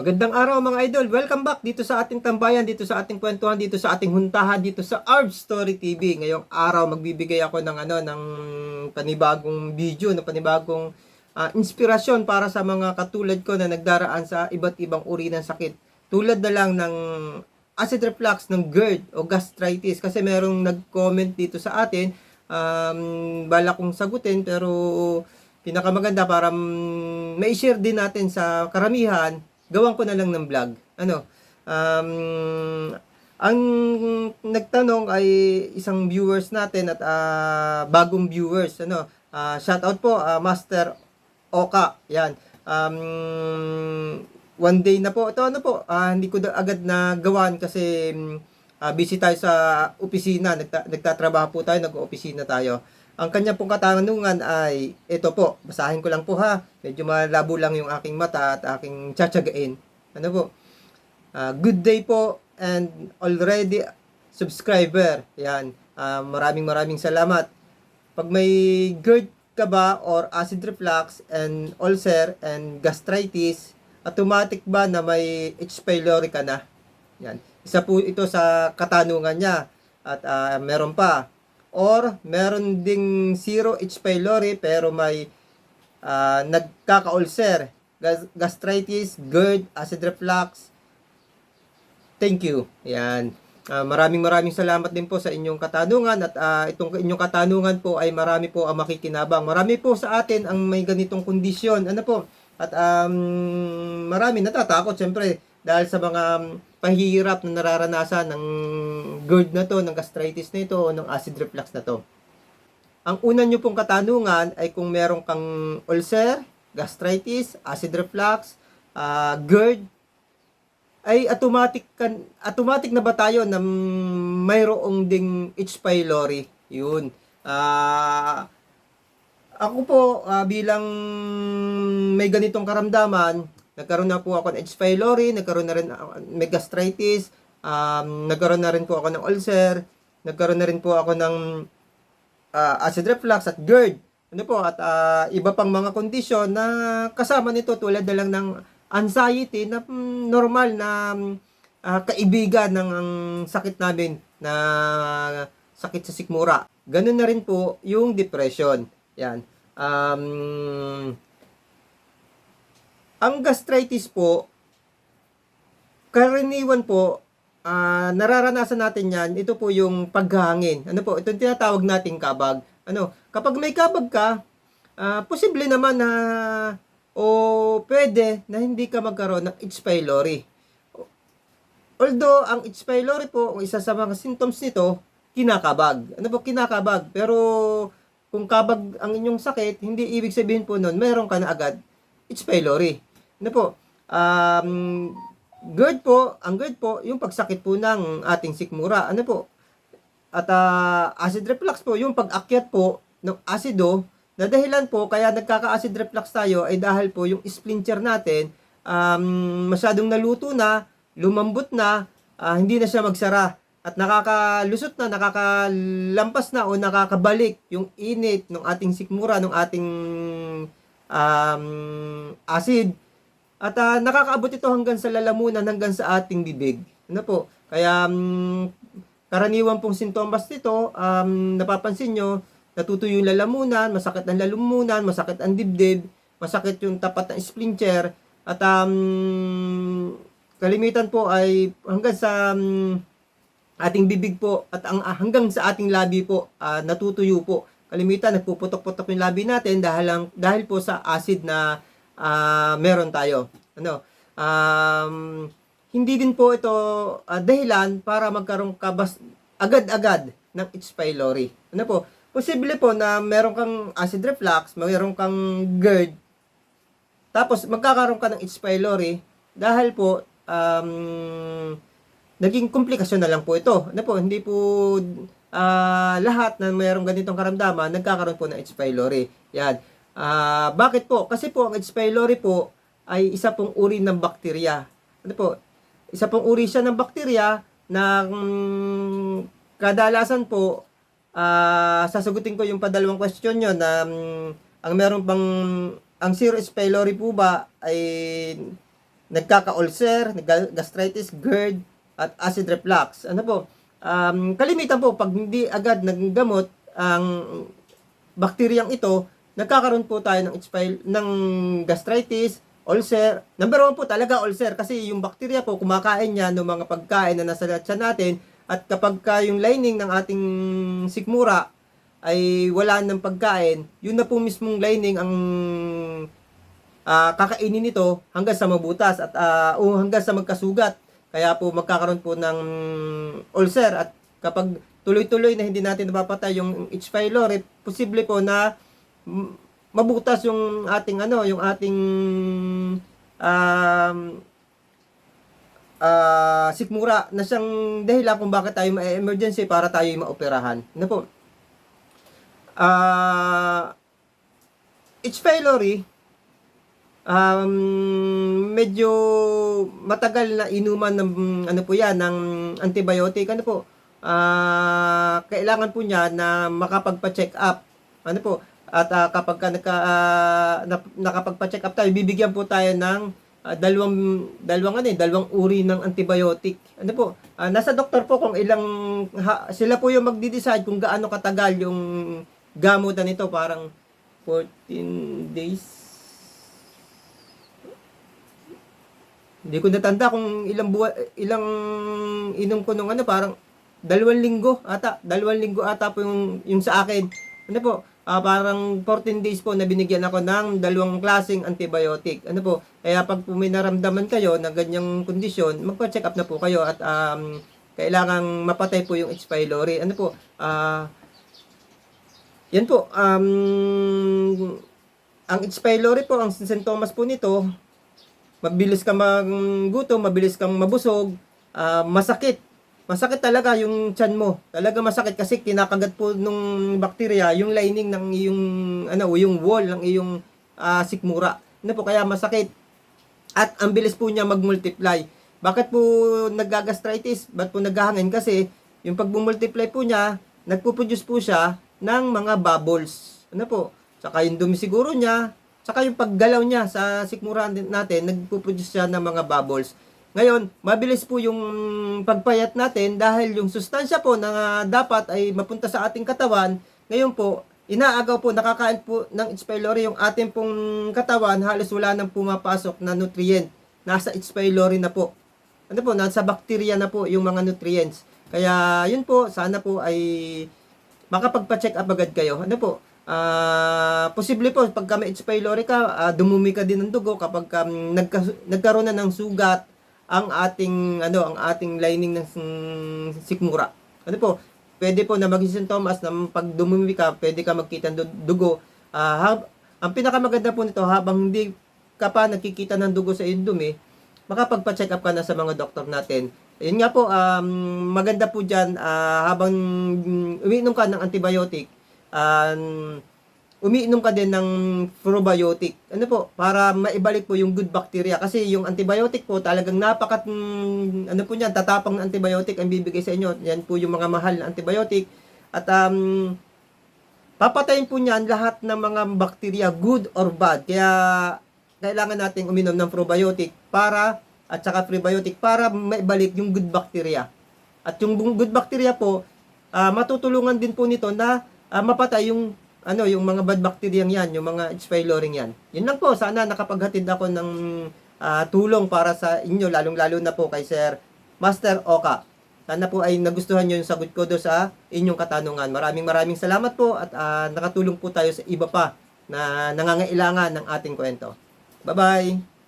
Magandang araw mga idol. Welcome back dito sa ating tambayan, dito sa ating kwentuhan, dito sa ating huntahan, dito sa Arb Story TV. Ngayong araw magbibigay ako ng ano ng panibagong video, ng panibagong ah, inspirasyon para sa mga katulad ko na nagdaraan sa iba't ibang uri ng sakit. Tulad na lang ng acid reflux, ng GERD o gastritis kasi merong nag-comment dito sa atin um, bala kong sagutin pero pinakamaganda para mm, mai-share din natin sa karamihan gawan ko na lang ng vlog. Ano? Um, ang nagtanong ay isang viewers natin at ah, bagong viewers. Ano? Ah, shout out po, ah, Master Oka. Yan. Um, one day na po. Ito ano po, ah, hindi ko agad na gawan kasi ah, busy tayo sa opisina. Nagta- nagtatrabaho po tayo, nag-opisina tayo. Ang kanya pong katanungan ay ito po, basahin ko lang po ha. Medyo malabo lang yung aking mata at aking tsatsagain. Ano po? Ah, good day po and already subscriber. Yan. Ah, maraming maraming salamat. Pag may GERD ka ba or acid reflux and ulcer and gastritis, automatic ba na may H. pylori ka na? Yan. Isa po ito sa katanungan niya. At ah, meron pa. Or meron ding zero H. pylori pero may ah, nagkaka-ulcer, gas- gastritis, GERD, acid reflux. Thank you. Yan. Ah, maraming maraming salamat din po sa inyong katanungan at ah, itong inyong katanungan po ay marami po ang makikinabang. Marami po sa atin ang may ganitong kondisyon. Ano po? At um, marami natatakot siyempre dahil sa mga um, pahihirap na nararanasan ng GERD na to, ng gastritis na ito, o ng acid reflux na to. Ang una nyo pong katanungan ay kung meron kang ulcer, gastritis, acid reflux, ah, GERD, ay automatic kan automatic na ba tayo na mayroong ding H pylori? Yun. Ah ako po ah, bilang may ganitong karamdaman, nagkaroon na po ako ng H pylori, nagkaroon na rin ako- may gastritis, um, nagkaroon na rin po ako ng ulcer, nagkaroon na rin po ako ng ah, acid reflux at GERD. Ano po, at ah, iba pang mga kondisyon na kasama nito tulad na lang ng anxiety na mm, normal na ah, kaibigan ng ang sakit namin na sakit sa sikmura. Ganun na rin po yung depression. Yan. Um, ang gastritis po, karaniwan po, ah, nararanasan natin yan, ito po yung paghangin. Ano po, ito tinatawag nating kabag. Ano, kapag may kabag ka, ah, posible naman na o pwede na hindi ka magkaroon ng H. pylori. Although, ang H. pylori po, ang isa sa mga symptoms nito, kinakabag. Ano po, kinakabag. Pero, kung kabag ang inyong sakit, hindi ibig sabihin po nun, meron ka na agad H. pylori. Ano po, um, GERD po, ang GERD po, yung pagsakit po ng ating sikmura. Ano po, at ah, acid reflux po, yung pag-akyat po ng asido, na dahilan po kaya nagkaka-acid reflux tayo ay dahil po yung splinter natin um, masyadong naluto na, lumambot na, ah, hindi na siya magsara. At nakakalusot na, nakakalampas na o nakakabalik yung init ng ating sikmura, ng ating um, acid at ah, nakakaabot ito hanggang sa lalamunan, hanggang sa ating bibig. Ano po? Kaya um, karaniwan pong sintomas nito, um, napapansin nyo, natutuyo yung lalamunan, masakit ang lalamunan, masakit ang dibdib, masakit yung tapat ng splinter, at um, kalimitan po ay hanggang sa um, ating bibig po at ang ah, hanggang sa ating labi po ah, natutuyo po. Kalimitan nagpuputok-putok yung labi natin dahil lang dahil po sa acid na ah, meron tayo. Ano? Um, hindi din po ito ah, dahilan para magkaroon ka bas agad-agad ng H. pylori. Ano po? Posible po na meron kang acid reflux, meron kang GERD, tapos magkakaroon ka ng H. pylori dahil po um, naging komplikasyon na lang po ito. Ano po, hindi po ah, lahat na mayroong ganitong karamdaman nagkakaroon po ng H. pylori. Yan. Ah, bakit po? Kasi po ang H. pylori po ay isa pong uri ng bakterya. Ano po? Isa pong uri siya ng bakterya na mm, kadalasan po ah sasagutin ko yung padalawang question nyo na mm, ang meron pang ang H. pylori po ba ay nagkaka-ulcer, nagka- gastritis, GERD, at acid reflux. Ano po? Um, kalimitan po, pag hindi agad naggamot ang bakteryang ito, nagkakaroon po tayo ng, expile, ng gastritis, ulcer. Number one po talaga ulcer kasi yung bakterya po kumakain niya ng mga pagkain na nasa tiyan natin at kapag ka yung lining ng ating sikmura ay wala ng pagkain, yun na po mismong lining ang ah, kakainin nito hanggang sa mabutas at ah, o hanggang sa magkasugat. Kaya po magkakaroon po ng ulcer at kapag tuloy-tuloy na hindi natin napapatay yung H. pylori, posible po na mabutas yung ating ano, yung ating um, ah, sikmura na siyang dahilan kung bakit tayo ma-emergency para tayo maoperahan. Ano po? Ah, H. pylori, um, medyo matagal na inuman ng ano po yan, ng antibiotic. Ano po? Ah, kailangan po niya na makapagpa-check up. Ano po? At ah, kapag ka naka, ah, nap- nakapagpa-check up tayo, bibigyan po tayo ng ah, dalawang dalawang ano eh, dalawang uri ng antibiotic. Ano po? Ah, nasa doktor po kung ilang ha- sila po yung magdi-decide kung gaano katagal yung gamutan nito, parang 14 days. Hindi ko natanda kung ilang buwan, ilang inom ko nung ano, parang dalawang linggo ata, dalawang linggo ata po yung, yung sa akin. Ano po, ah, parang 14 days po na binigyan ako ng dalawang klaseng antibiotic. Ano po, kaya pag po may naramdaman kayo na ganyang kondisyon, magpa-check up na po kayo at um, kailangang mapatay po yung pylori. Ano po, ah, yan po, um, ang pylori po, ang sintomas po nito, mabilis kang maggutom, mabilis kang mabusog, ah, masakit. Masakit talaga yung tiyan mo. Talaga masakit kasi kinakagat po nung bakterya yung lining ng iyong ano, yung wall ng iyong ah, sikmura. Ano po kaya masakit. At ang bilis po niya mag-multiply. Bakit po nagagastritis? Ba't po naghahangin? Kasi yung pag-multiply po niya, nagpo-produce po siya ng mga bubbles. Ano po? Saka yung dumi siguro niya, saka yung paggalaw niya sa sikmura natin, nagpo-produce siya ng mga bubbles. Ngayon, mabilis po yung pagpayat natin dahil yung sustansya po na dapat ay mapunta sa ating katawan, ngayon po, inaagaw po, nakakain po ng H. pylori yung ating pong katawan, halos wala nang pumapasok na nutrient. Nasa H. pylori na po. Ano po, nasa bacteria na po yung mga nutrients. Kaya, yun po, sana po ay makapagpa-check up agad kayo. Ano po, ah posible po, pag may H. pylori ka, ah, dumumi ka din ng dugo kapag um, nagka, nagkaroon na ng sugat ang ating, ano, ang ating lining ng sikmura. Ano po, pwede po na maging sintomas na pag dumumi ka, pwede ka magkita ng du- dugo. Ah, hab- ang pinakamaganda po nito, habang hindi ka pa nakikita ng dugo sa iyong dumi, makapagpa-check up ka na sa mga doktor natin. Yun nga po, um, maganda po dyan, ah, habang mm, umiinom ka ng antibiotic, um, umiinom ka din ng probiotic. Ano po, para maibalik po yung good bacteria. Kasi yung antibiotic po, talagang napakat, ano po niyan, tatapang na antibiotic ang bibigay sa inyo. Yan po yung mga mahal na antibiotic. At um, papatayin po niyan lahat ng mga bakterya, good or bad. Kaya kailangan nating uminom ng probiotic para at saka prebiotic para maibalik yung good bacteria. At yung good bacteria po, ah, matutulungan din po nito na ah, mapatay yung ano yung mga bad bacteria yan, yung mga H. pylori yan. Yun lang po, sana nakapaghatid ako ng ah, tulong para sa inyo, lalong-lalo na po kay Sir Master Oka. Sana po ay nagustuhan nyo yung sagot ko do sa inyong katanungan. Maraming maraming salamat po at ah, nakatulong po tayo sa iba pa na nangangailangan ng ating kwento. Bye-bye!